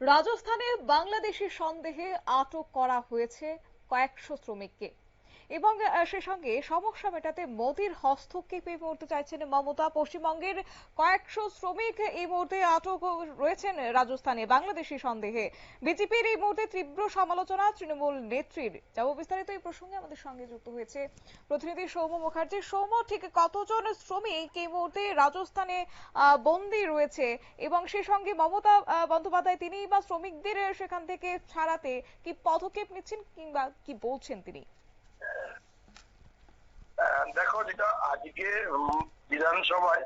রাজস্থানে বাংলাদেশি সন্দেহে আটক করা হয়েছে কয়েকশো শ্রমিককে। এবং সে সঙ্গে সমস্যা মেটাতে মোদীর হস্তক্ষেপ এই মুহূর্তে চাইছেন মমতা। পশ্চিমবঙ্গের কয়েকশো শ্রমিক এই মুহূর্তে আটক রয়েছেন রাজস্থানে বাংলাদেশি সন্দেহে। বিজেপির এই মুহূর্তে তীব্র সমালোচনা তৃণমূল নেত্রীর। যাব বিস্তারিত এই প্রসঙ্গে আমাদের সঙ্গে যুক্ত হয়েছে প্রতিনিধি সৌম্য মুখার্জি। সৌম্য, ঠিক কতজন শ্রমিক এই মুহূর্তে রাজস্থানে বন্দী রয়েছে? এবং সে সঙ্গে মমতা বন্দ্যোপাধ্যায়, তিনি বা শ্রমিকদের সেখান থেকে ছাড়াতে কি পদক্ষেপ নিচ্ছেন কিংবা কি বলছেন তিনি? দেখো, যেটা আজকে বিধানসভায়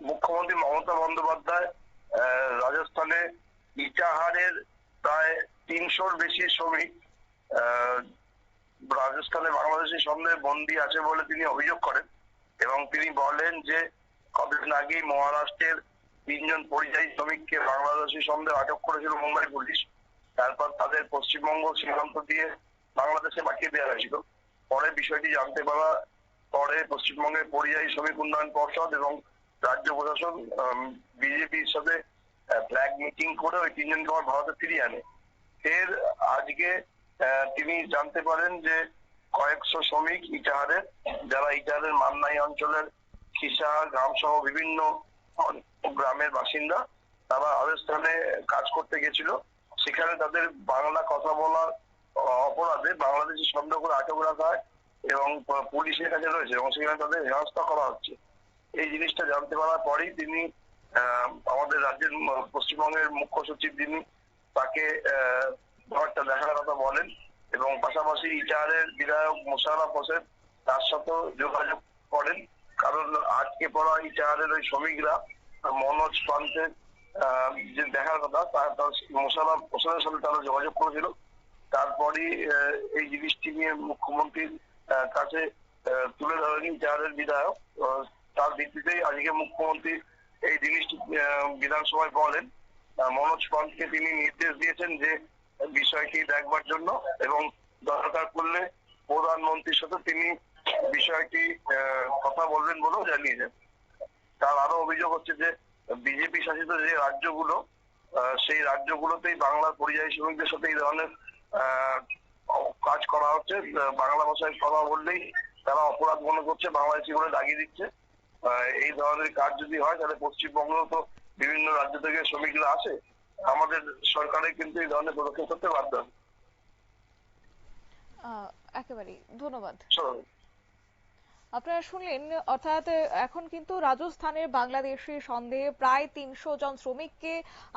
মুখ্যমন্ত্রী মমতা বন্দ্যোপাধ্যায় রাজস্থানে ইটাহারের প্রায় তিনশোর বেশি শ্রমিক রাজস্থানে বাংলাদেশি সন্দেহে বন্দী আছে বলে তিনি অভিযোগ করেন এবং তিনি বলেন যে কদিন আগেই মহারাষ্ট্রের তিনজন পরিযায়ী শ্রমিককে বাংলাদেশি সন্দেহে আটক করেছিল মুম্বাই পুলিশ। তারপর তাদের পশ্চিমবঙ্গ সীমান্ত দিয়ে বাংলাদেশে পাঠিয়ে দেওয়া হয়েছিল। পরে বিষয়টি জানতে পারা পরে পশ্চিমবঙ্গের পরিযায়ী শ্রমিক উন্নয়ন পর্ষদ এবং রাজ্য প্রশাসন বিজেপির সাথে ফ্ল্যাগ মিটিং করে ওই তিনজনকে আমার ভারতে ফিরিয়ে আনে। এর আজকে তিনি জানতে পারেন যে কয়েকশো শ্রমিক ইটাহারের, যারা ইটাহারের মান্নাই অঞ্চলের খিসা গ্রাম সহ বিভিন্ন গ্রামের বাসিন্দা, তারা রাজস্থানে কাজ করতে গেছিল। সেখানে তাদের বাংলা কথা বলার অপরাধে বাংলাদেশি সন্দেহ করে আটক রাখা হয় এবং পুলিশের কাছে রয়েছে এবং সেখানে তাদের হেনস্থা করা হচ্ছে। এই জিনিসটা জানতে পারার পরেই তিনি আমাদের রাজ্যের পশ্চিমবঙ্গের মুখ্য সচিব যিনি তাকে ব্যাপারটা দেখার কথা বলেন এবং পাশাপাশি ইটাহারের বিধায়ক মোশাররফ হোসেন তার সাথেও যোগাযোগ করেন। কারণ আজকে পড়া ইটাহারের ওই শ্রমিকরা মনোজ পান্তের আহ, যে দেখার কথা তার মোশাররফ হোসেনের সাথে তারা যোগাযোগ করেছিল। তারপরই আহ, এই জিনিসটি নিয়ে মুখ্যমন্ত্রীর কাছে তুলে ধরেন ইটাহারের বিধায়ক তার ভিত্তিতেই আজকে মুখ্যমন্ত্রী এই জিনিসটি বিধানসভায় বলেন। মনোজ পান্তকে তিনি নির্দেশ দিয়েছেন যে বিষয়টি দেখবার জন্য এবং দরকার পড়লে প্রধানমন্ত্রীর সাথে তিনি বিষয়টি কথা বলবেন বলেও জানিয়েছেন। তার আরও অভিযোগ হচ্ছে যে বিজেপি শাসিত যে রাজ্যগুলো সেই রাজ্যগুলোতেই বাংলার পরিযায়ী শ্রমিকদের সাথে এই ধরনের কাজ করা হচ্ছে। বাংলা ভাষায় কথা বললেই তারা অপরাধ মনে করছে বাংলাদেশি করে দাগিয়ে দিচ্ছে। এই ধরনের কাজ যদি হয় তাহলে পশ্চিমবঙ্গেও তো বিভিন্ন রাজ্য থেকে শ্রমিকরা আসে। আমাদের সরকারের কিন্তু এই ধরনের পদক্ষেপ করতে বাধ্য। একেবারেই। ধন্যবাদ। আপনারা শুনলেন অর্থাৎ এখন কিন্তু রাজস্থানের বাংলাদেশি সন্দেহে প্রায় তিনশো জন শ্রমিককে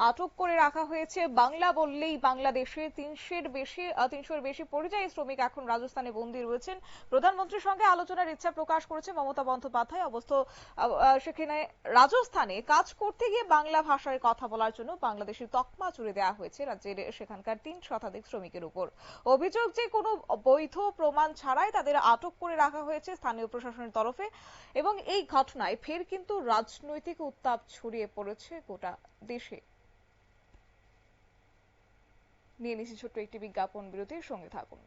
আটক করে রাখা হয়েছে। বাংলা বললেই বাংলাদেশে তিনশের বেশি তিনশোর বেশি পরিযায়ী শ্রমিক এখন রাজস্থানে বন্দী রয়েছেন। প্রধানমন্ত্রীর সঙ্গে আলোচনার ইচ্ছা প্রকাশ করেছে মমতা বন্দ্যোপাধ্যায়। আহ, সেখানে রাজস্থানে কাজ করতে গিয়ে বাংলা ভাষায় কথা বলার জন্য বাংলাদেশি তকমা চুরি দেওয়া হয়েছে রাজ্যের সেখানকার তিন শতাধিক শ্রমিকের উপর। অভিযোগ যে কোনো বৈধ প্রমাণ ছাড়াই তাদের আটক করে রাখা হয়েছে স্থানীয় প্রশাসনের তরফে। এবং এই ঘটনায় ফের কিন্তু রাজনৈতিক উত্তাপ ছড়িয়ে পড়েছে গোটা দেশে। নিয়ে নিচ্ছি ছোট্ট একটি বিজ্ঞাপন, বিরতির সঙ্গে থাকুন।